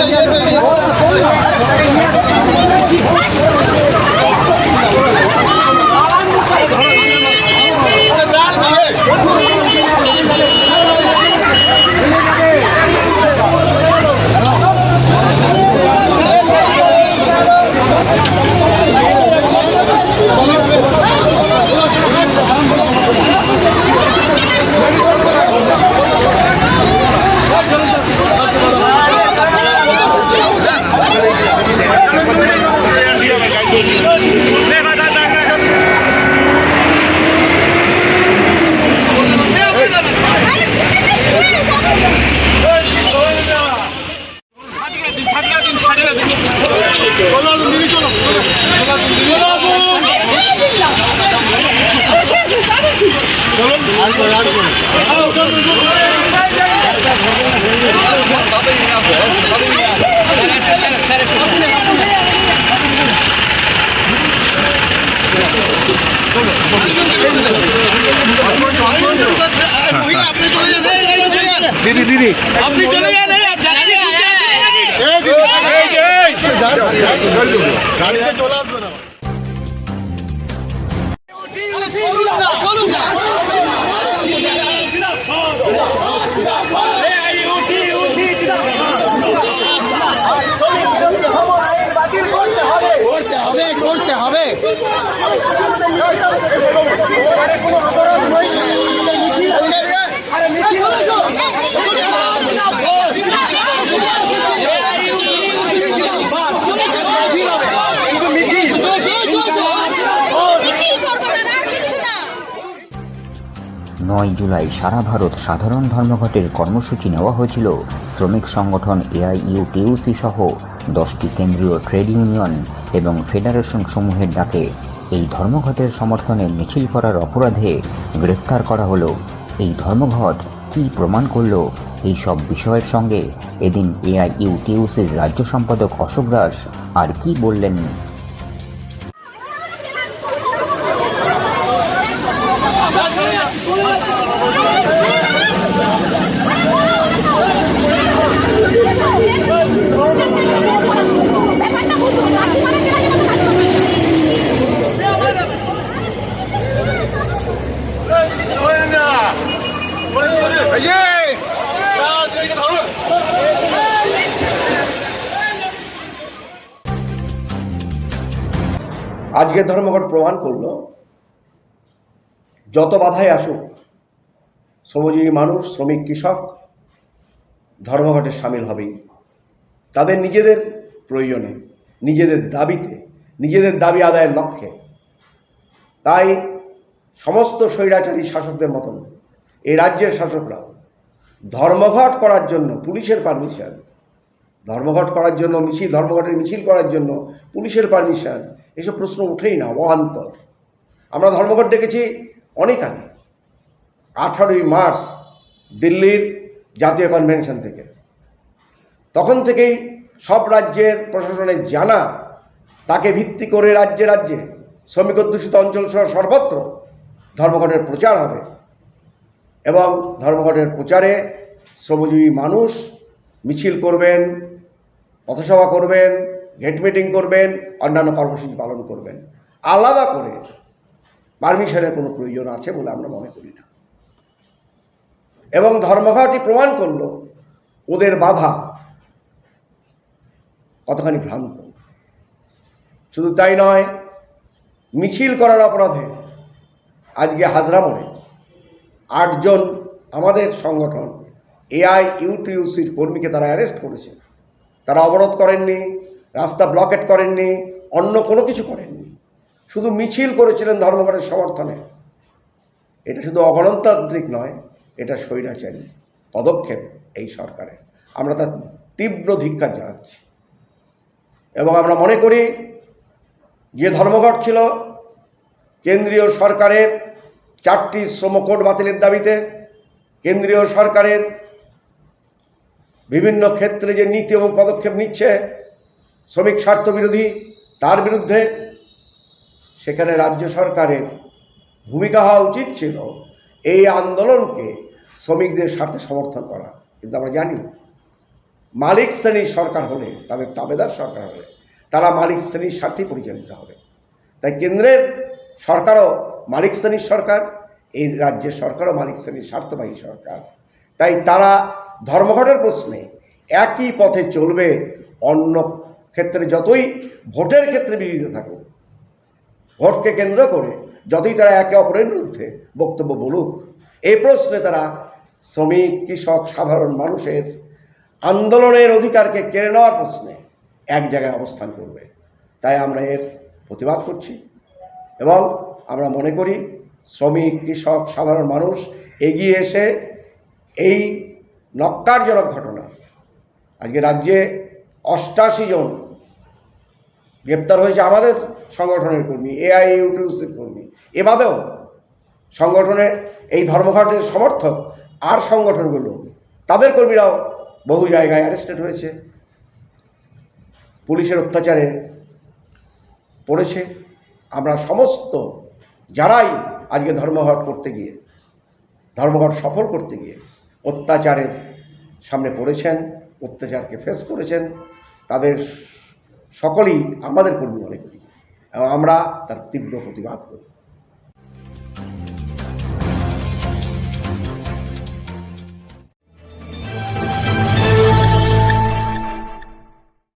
Vai, vai, vai, vai. আপনি চলে যান এই যাচ্ছি গাড়িতে চলে আসবে না করতে হবে করতে হবে মিছিল নয় জুলাই সারা ভারত সাধারণ ধর্মঘটের কর্মসূচি নেওয়া হয়েছিল। শ্রমিক সংগঠন এআইইউটিউসি সহ দশটি কেন্দ্রীয় ট্রেড ইউনিয়ন এবং ফেডারেশন সমূহের ডাকে এই ধর্মঘটের সমর্থনে মিছিল করার অপরাধে গ্রেফতার করা হলো। এই ধর্মঘট কী প্রমাণ করল? এই সব বিষয়ের সঙ্গে এদিন এআইইউটিউসির রাজ্য সম্পাদক অশোক দাস আর কি বললেন ব্যাপারটা বুঝুন আপনি মানে কেন আজকের ধর্মঘট প্রমাণ করল, যত বাধাই আসুক, শ্রমজীবী মানুষ, শ্রমিক, কৃষক ধর্মঘটে সামিল হবেই। তাদের নিজেদের প্রয়োজনে, নিজেদের দাবিতে, নিজেদের দাবি আদায়ের লক্ষ্যে। তাই সমস্ত স্বৈরাচারী শাসকদের মতন এই রাজ্যের শাসকরা। ধর্মঘট করার জন্য পুলিশের পারমিশন ধর্মঘট করার জন্য মিছিল, ধর্মঘটের মিছিল করার জন্য পুলিশের পারমিশন এসব প্রশ্ন উঠেই না, অবান্তর। আমরা ধর্মঘট ডেকেছি অনেক আগে। আঠারোই মার্চ দিল্লির জাতীয় কনভেনশন থেকে। তখন থেকেই সব রাজ্যের প্রশাসনের জানা তাকে ভিত্তি করে রাজ্যে রাজ্যে শ্রমিক অধ্যুষিত অঞ্চল সহ সর্বত্র ধর্মঘটের প্রচার হবে। এবং ধর্মঘটের প্রচারে শ্রমজীবী মানুষ মিছিল করবেন, পথসভা করবেন, গেট মিটিং করবেন, অন্যান্য কর্মসূচি পালন করবেন। আলাদা করে পারমিশনের কোনো প্রয়োজন আছে বলে আমরা মনে করি না। এবং ধর্মঘটই প্রমাণ করল ওদের বাধা কতখানি ভ্রান্ত। শুধু তাই নয়, মিছিল করার অপরাধে আজকে হাজরা মোড়ে আটজন আমাদের সংগঠন, এআই ইউটিউসির কর্মীকে তারা অ্যারেস্ট করেছে। তারা অবরোধ করেননি, রাস্তা ব্লকেট করেননি, অন্য কোনো কিছু করেননি। শুধু মিছিল করেছিলেন ধর্মঘটের সমর্থনে। এটা শুধু অগণতান্ত্রিক নয়, এটা স্বৈরাচারী পদক্ষেপ এই সরকারের। আমরা তার তীব্র ধিক্কার জানাচ্ছি। এবং আমরা মনে করি, যে ধর্মঘট ছিল, কেন্দ্রীয় সরকারের চারটি শ্রম কোড বাতিলের দাবিতে কেন্দ্রীয় সরকারের বিভিন্ন ক্ষেত্রে যে নীতি এবং পদক্ষেপ নিচ্ছে শ্রমিক স্বার্থ বিরোধী, তার বিরুদ্ধে সেখানে রাজ্য সরকারের ভূমিকা হওয়া উচিত ছিল এই আন্দোলনকে শ্রমিকদের স্বার্থে সমর্থন করা। কিন্তু আমরা জানি, মালিক শ্রেণির সরকার হলে, তাদের তাবেদার সরকার হলে, তারা মালিক শ্রেণির স্বার্থেই পরিচালিত হবে। তাই কেন্দ্রের সরকারও মালিক শ্রেণির সরকার, এই রাজ্যের সরকারও মালিক শ্রেণির স্বার্থবাহী সরকার। তাই তারা ধর্মঘটের প্রশ্নে একই পথে চলবে, অন্য ক্ষেত্রে যতই ভোটের ক্ষেত্রে বিরোধিতা থাকুক, ভোটকে কেন্দ্র করে যতই তারা একে অপরের বিরুদ্ধে বক্তব্য বলুক, এই প্রশ্নে তারা শ্রমিক, কৃষক, সাধারণ মানুষের আন্দোলনের অধিকারকে কেড়ে নেওয়ার প্রশ্নে এক জায়গায় অবস্থান করবে। তাই আমরা এর প্রতিবাদ করছি এবং আমরা মনে করি শ্রমিক, কৃষক, সাধারণ মানুষ এগিয়ে এসে এই নক্কারজনক ঘটনা। আজকে রাজ্যে অষ্টাশি জন গ্রেপ্তার হয়েছে আমাদের সংগঠনের কর্মী এআইইউটিউসির কর্মী। এভাবেও সংগঠনের এই ধর্মঘটের সমর্থক আর সংগঠনগুলো, তাদের কর্মীরাও বহু জায়গায় অ্যারেস্টেড হয়েছে। পুলিশের অত্যাচারে পড়েছে। আমরা সমস্ত যারাই আজকে ধর্মঘট করতে গিয়ে, ধর্মঘট সফল করতে গিয়ে অত্যাচারের সামনে পড়েছেন, অত্যাচারকে ফেস করেছেন, তাদের সকলেই আমাদের কর্মী অনেক। আমরা তার তীব্র প্রতিবাদ করি।